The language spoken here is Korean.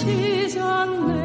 지지 않네.